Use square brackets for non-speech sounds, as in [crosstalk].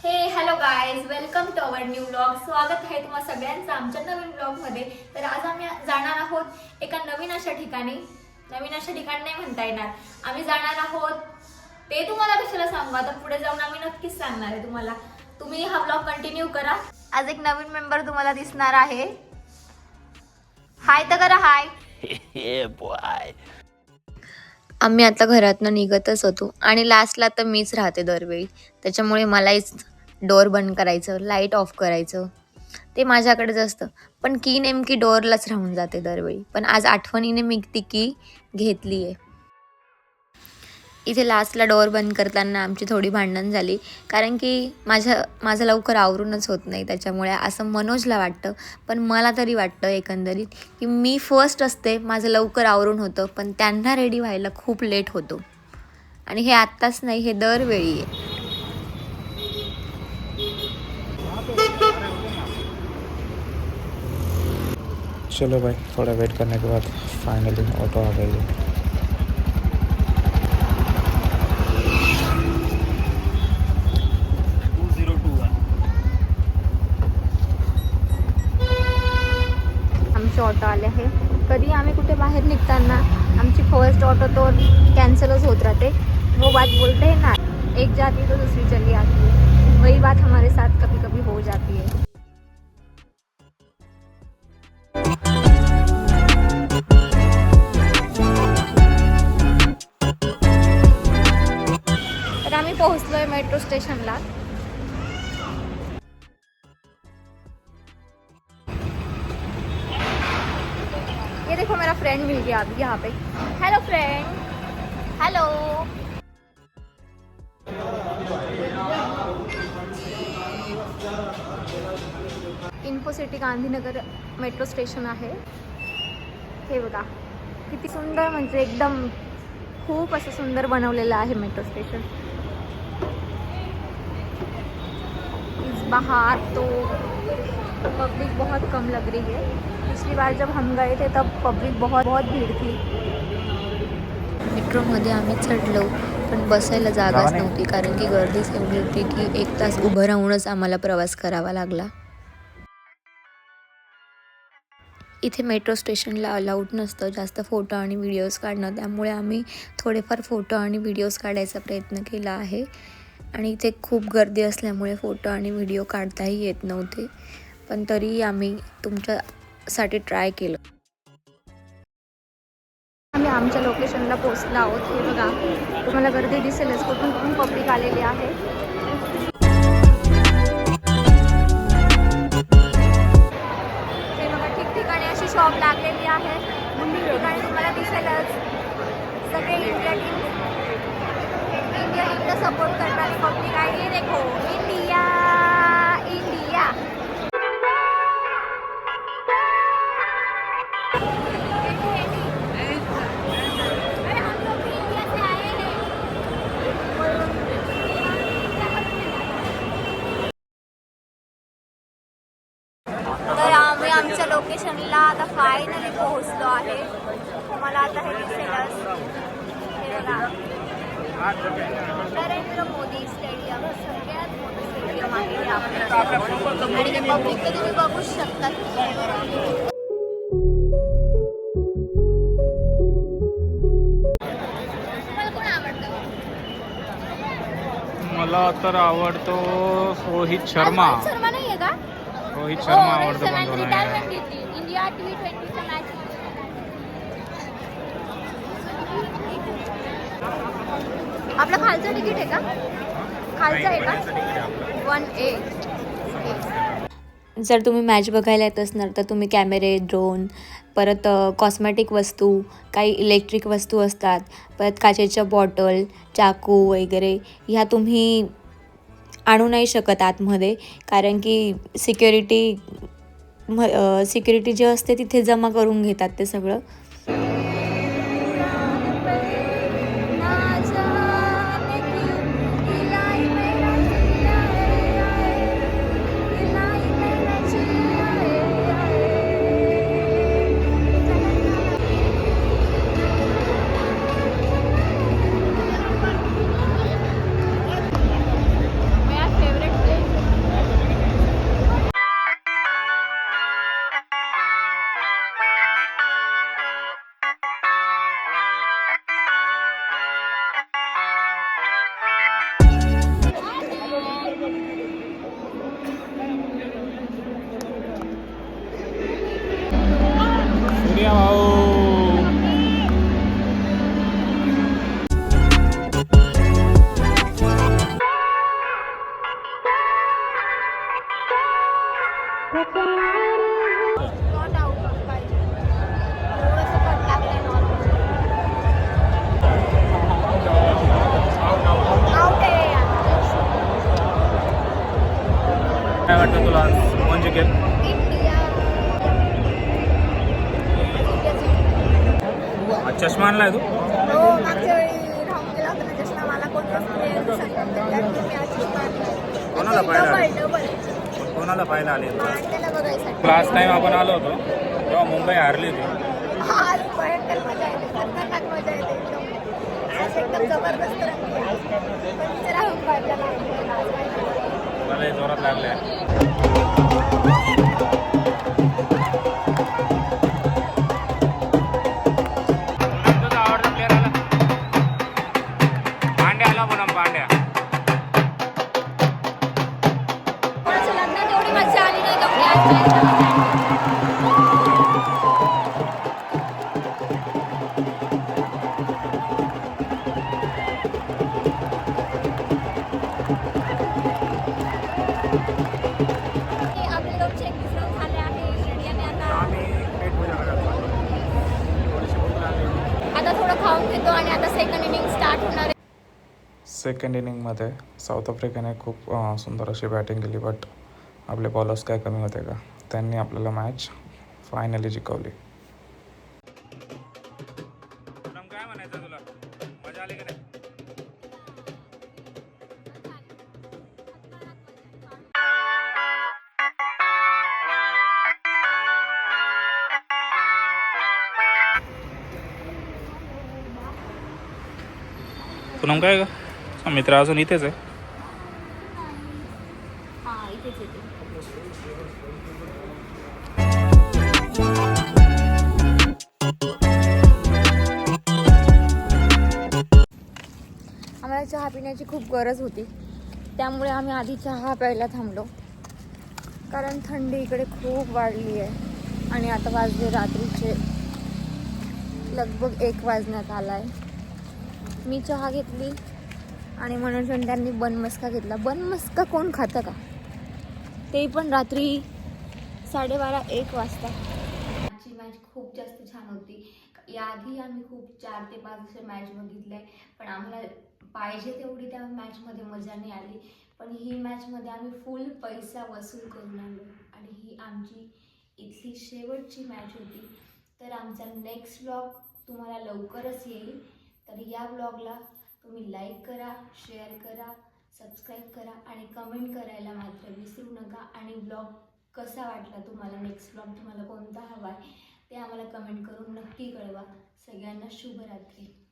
Hey hello guys welcome to our new blog स्वागत आहे तुम्हा सगळ्यांचं आमच्या नवीन ब्लॉगमध्ये तर आज आम्ही जाणार आहोत एका नवीन अशा ठिकाणी. नवीन अशा ठिकाणी नाही म्हणता येणार. आम्ही जाणार आहोत. ते तुम्हाला कशाला सांगू? आता पुढे जाऊन आम्ही नक्कीच सांगणार आहे तुम्हाला. तुम्ही हा ब्लॉग कंटिन्यू करा. आज एक नवीन मेंबर तुम्हाला दिसणार आहे. हाय तर करा हाय. [laughs] आम्ही आता घरातनं निघतच होतो. आणि लास्टला तर मीच राहते दरवेळी. त्याच्यामुळे मलाच डोअर बंद करायचं लाइट ऑफ करायचं. ते माझ्याकडेच असतं. पण की नेमकी डोअरलाच राहून जाते दरवेळी. पण आज आठवणीने मी ती की घेतली आहे इथे लास्टला डोअर बंद करताना आमची थोडी भांडण झाली. कारण की माझ्या माझं लवकर आवरूनच होत नाही त्याच्यामुळे असं मनोजला वाटतं. पण मला तरी वाटतं एकंदरीत की मी फर्स्ट असते माझं लवकर आवरून होतं. पण त्यांना रेडी व्हायला खूप लेट होतो. आणि हे आत्ताच नाही हे दरवेळी आहे. चलो भाई थोड़ा वेट करने के बाद फाइनली ऑटो आ गई. है आमचे आले आहे. कधी आम्ही कुठे बाहेर निघताना आमची फर्स्ट ऑटो तो कॅन्सलच होत राहते. वो बात बोलते हैं ना एक जाती तो दूसरी चली आती है. वही बात हमारे साथ कभी कभी हो जाती है. तर आम्ही पोहोचलोय मेट्रो स्टेशनला फ्रेंड मिल गया अभी यहाँ पे। Hello friend hello info city Gandhinagar metro station आहे. हे बघा. किती सुंदर म्हणजे एकदम खूप असं सुंदर बनवलेलं आहे मेट्रो स्टेशन इस बाहर तो पब्लिक बहुत कम लग रही है। पिछली बार जब हम गए थे तब पब्लिक बहुत बहुत भीड़ थी। मेट्रोमध्ये आम्ही चढलो पण बसायला जागाच. नव्हती कारण की गर्दीच एवढी होती की एक तास उभं राहूनच आम्हाला प्रवास करावा लागला. इथे मेट्रो स्टेशनला अलाउड नसतं जास्त फोटो आणि व्हिडिओज काढणं त्यामुळे आम्ही थोडेफार फोटो आणि व्हिडिओज काढायचा प्रयत्न केला आहे. आणि इथे खूप गर्दी असल्यामुळे फोटो आणि व्हिडिओ काढताही येत नव्हते. पण तरीही आम्ही तुमच्यासाठी ट्राय केलं. आम्ही आमच्या लोकेशनला पोहोचलो आहोत. हे बघा तुम्हाला गर्दी दिसेलच. कुठून कुठून पब्लिक आलेली आहे. हे बघा ठिकठिकाणी अशी शॉप लागलेली आहे. ठिकठिकाणी तुम्हाला दिसेलच. सगळे इंडिया टीम इंडिया टीमला सपोर्ट करतात. पब्लिक आहे. हे देखो इंडिया इंडिया तर आम्ही आमच्या लोकेशनला आता फायनली पोहोचलो आहे. मला आता हे दिसेलच. हे बघा. नरेंद्र मोदी स्टेडियम सगळ्यात मोठं स्टेडियम आहे आपल्या आणि पब्लिक तर तुम्ही बघूच शकता. तुम्हाला कोण आवडतं? मला तर आवडतो रोहित शर्मा. रोहित शर्मा नाहीये का? रोहित हो, आवडतो रिटायरमेंट घेतली इंडिया टी ट्वेंटीच्या मॅच आपलं खालचं तिकीट आहे का? खालचं आहे का? One A. जर तुम्ही मॅच बघायला येत असणार तर तुम्ही कॅमेरे ड्रोन परत कॉस्मॅटिक वस्तू काही इलेक्ट्रिक वस्तू असतात. परत काचेच्या बॉटल चाकू वगैरे ह्या तुम्ही आणू नाही शकत आतमध्ये. कारण की सिक्युरिटी सिक्युरिटी जे असते तिथे जमा करून घेतात ते सगळं. आणला. कोणाला पाहिला? डबल डबल कोणाला पाहायला आले? लास्ट टाइम आपण आलो होतो तेव्हा मुंबई हारली होती. आज भयंकर मजा मजा आली नाही तेवढी आज माझ्या लग्नात आली. आपले लोक चेक विसरून झाले आहे. शिर्डीने आता आम्ही पेट पूजा करायला थोडीशी भूक लागली. आता थोडं खाऊन घेतो आणि आता सेकंड इनिंग स्टार्ट होणार आहे. सेकंड इनिंगमध्ये साऊथ आफ्रिकेने खूप अं, सुंदर अशी बॅटिंग केली बट आपले बॉलर्स काय कमी होते का? त्यांनी आपल्याला मॅच फायनली जिंकवली. काय म्हणायचं तुला? मजा आली का पूनम काय का मित्र अजून इथेच आहे. चहा पिण्याची खूप गरज होती. त्यामुळे आम्ही आधी चहा प्यायला थांबलो. कारण थंडी इकडे खूप वाढली आहे. आणि आता वाजले रात्रीचे लगभग एक वाजण्यात आला आहे मी चहा घेतली आणि म्हणून त्यांनी बनमस्का घेतला. बनमस्का कोण खातं का? ते पण रात्री साडेबारा एक वाजता. आजची मॅच खूप जास्त छान होती. याआधी आम्ही खूप चार ते पाच असे मॅच बघितले पण आम्हाला पाहिजे तेवढी त्या मॅचमध्ये मजा नाही आली. पण ही मॅचमध्ये आम्ही फुल पैसा वसूल करून आलो आणि ही आमची इथली शेवटची मॅच होती. तर आमचा नेक्स्ट ब्लॉग तुम्हाला लवकरच येईल. तर या ब्लॉगला तुम्ही लाईक करा शेअर करा सबस्क्राईब करा आणि कमेंट करायला मात्र विसरू नका. आणि ब्लॉग कसा वाटला तुम्हाला? नेक्स्ट ब्लॉग तुम्हाला कोणता हवा आहे ते आम्हाला कमेंट करून नक्की कळवा. सगळ्यांना शुभरात्री.